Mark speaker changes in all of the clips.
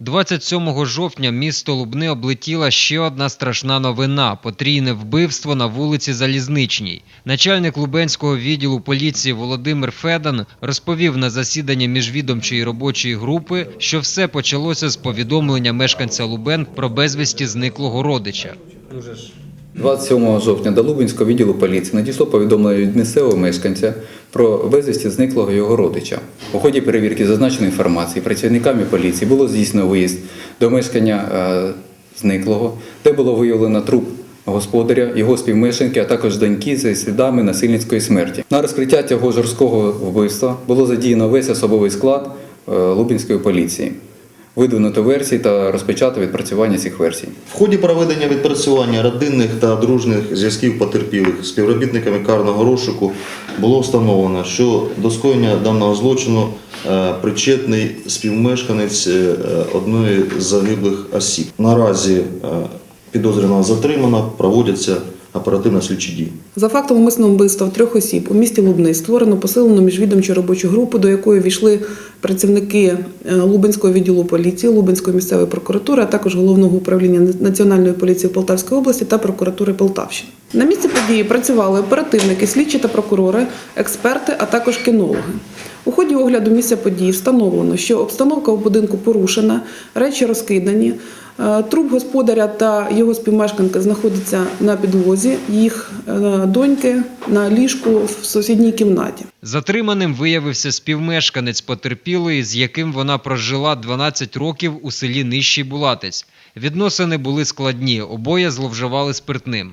Speaker 1: 27 жовтня місто Лубни облетіла ще одна страшна новина потрійне вбивство на вулиці Залізничній. Начальник Лубенського відділу поліції Володимир Федан розповів на засіданні міжвідомчої робочої групи, що все почалося з повідомлення мешканця Лубен про безвісті зниклого родича.
Speaker 2: 27 жовтня до Лубенського відділу поліції надійшло повідомлення від місцевого мешканця про безвісті зниклого його родича. У ході перевірки зазначеної інформації працівниками поліції було здійснено виїзд до мешкання е, зниклого, де було виявлено труп господаря, його співмешканки, а також доньки зі слідами насильницької смерті. На розкриття цього жорсткого вбивства було задіяно весь особовий склад е, Лубенської поліції. Видвинуто версії та розпочато відпрацювання цих версій.
Speaker 3: В ході проведення відпрацювання родинних та дружних зв'язків потерпілих співробітниками карного розшуку було встановлено, що до скоєння даного злочину е, причетний співмешканець е, одної з загиблих осіб. Наразі е, підозрюваного затримано, проводяться оперативно-слідчі дії.
Speaker 4: За фактом умисного вбивства трьох осіб у місті Лубни створено посилену міжвідомчу робочу групу, до якої війшли працівники е, Лубенського відділу поліції, Лубенської місцевої прокуратури, а також головного управління Національної поліції Полтавської області та прокуратури Полтавщини. На місці події працювали оперативники, слідчі та прокурори, експерти, а також кінологи. У ході огляду місця події встановлено, що обстановка у будинку порушена, речі розкидані. Е, Труп господаря та його співмешканка знаходяться на підлозі, їх е, доньки на ліжку в сусідній кімнаті.
Speaker 1: Затриманим виявився співмешканець потерпілої, з яким вона прожила 12 років у селі Нижчий Булатець. Відносини були складні, обоє зловживали спиртним.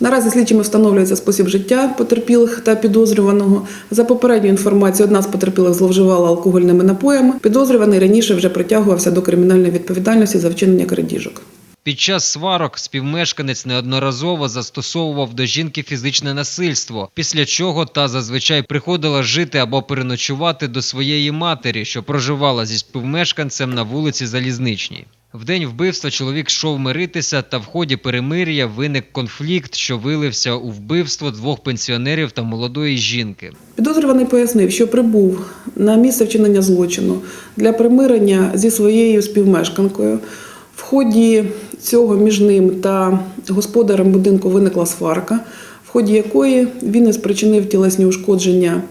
Speaker 4: Наразі слідчими встановлюється спосіб життя потерпілих та підозрюваного. За попередньою інформацією, одна з потерпілих зловживала алкогольними напоями. Підозрюваний раніше вже притягувався до кримінальної відповідальності за вчинення крадіжок.
Speaker 1: Під час сварок співмешканець неодноразово застосовував до жінки фізичне насильство, після чого та зазвичай приходила жити або переночувати до своєї матері, що проживала зі співмешканцем на вулиці Залізничній. В день вбивства чоловік йшов миритися, та в ході перемир'я виник конфлікт, що вилився у вбивство двох пенсіонерів та молодої жінки.
Speaker 4: Підозрюваний пояснив, що прибув на місце вчинення злочину для примирення зі своєю співмешканкою. В ході цього між ним та господарем будинку виникла сварка, в ході якої він і спричинив тілесні ушкодження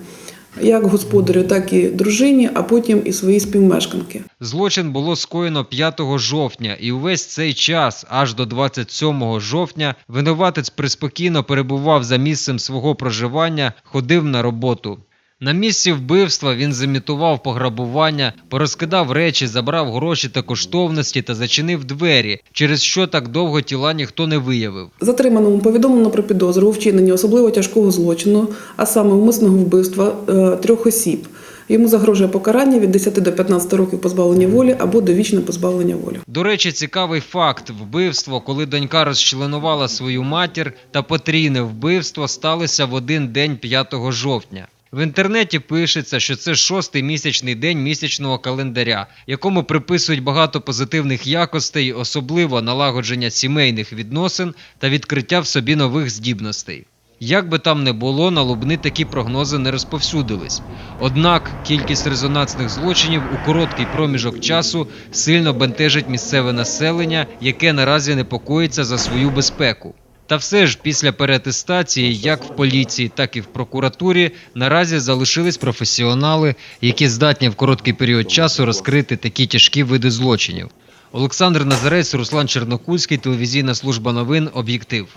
Speaker 4: як господарю, так і дружині, а потім і своїй співмешканки.
Speaker 1: Злочин було скоєно 5 жовтня, і увесь цей час, аж до 27 жовтня, винуватець приспокійно перебував за місцем свого проживання, ходив на роботу. На місці вбивства він зімітував пограбування, порозкидав речі, забрав гроші та коштовності та зачинив двері, через що так довго тіла ніхто не виявив.
Speaker 4: Затриманому повідомлено про підозру у вчиненні особливо тяжкого злочину, а саме умисного вбивства е, трьох осіб. Йому загрожує покарання від 10 до 15 років позбавлення волі або довічне позбавлення волі.
Speaker 1: До речі, цікавий факт: вбивство, коли донька розчленувала свою матір, та потрійне вбивство сталося в один день 5 жовтня. В інтернеті пишеться, що це шостий місячний день місячного календаря, якому приписують багато позитивних якостей, особливо налагодження сімейних відносин та відкриття в собі нових здібностей. Як би там не було, на Лубни такі прогнози не розповсюдились. Однак кількість резонансних злочинів у короткий проміжок часу сильно бентежить місцеве населення, яке наразі непокоїться за свою безпеку. Та все ж після переатестації, як в поліції, так і в прокуратурі, наразі залишились професіонали, які здатні в короткий період часу розкрити такі тяжкі види злочинів. Олександр Назарець, Руслан Чернокульський, телевізійна служба новин, об'єктив.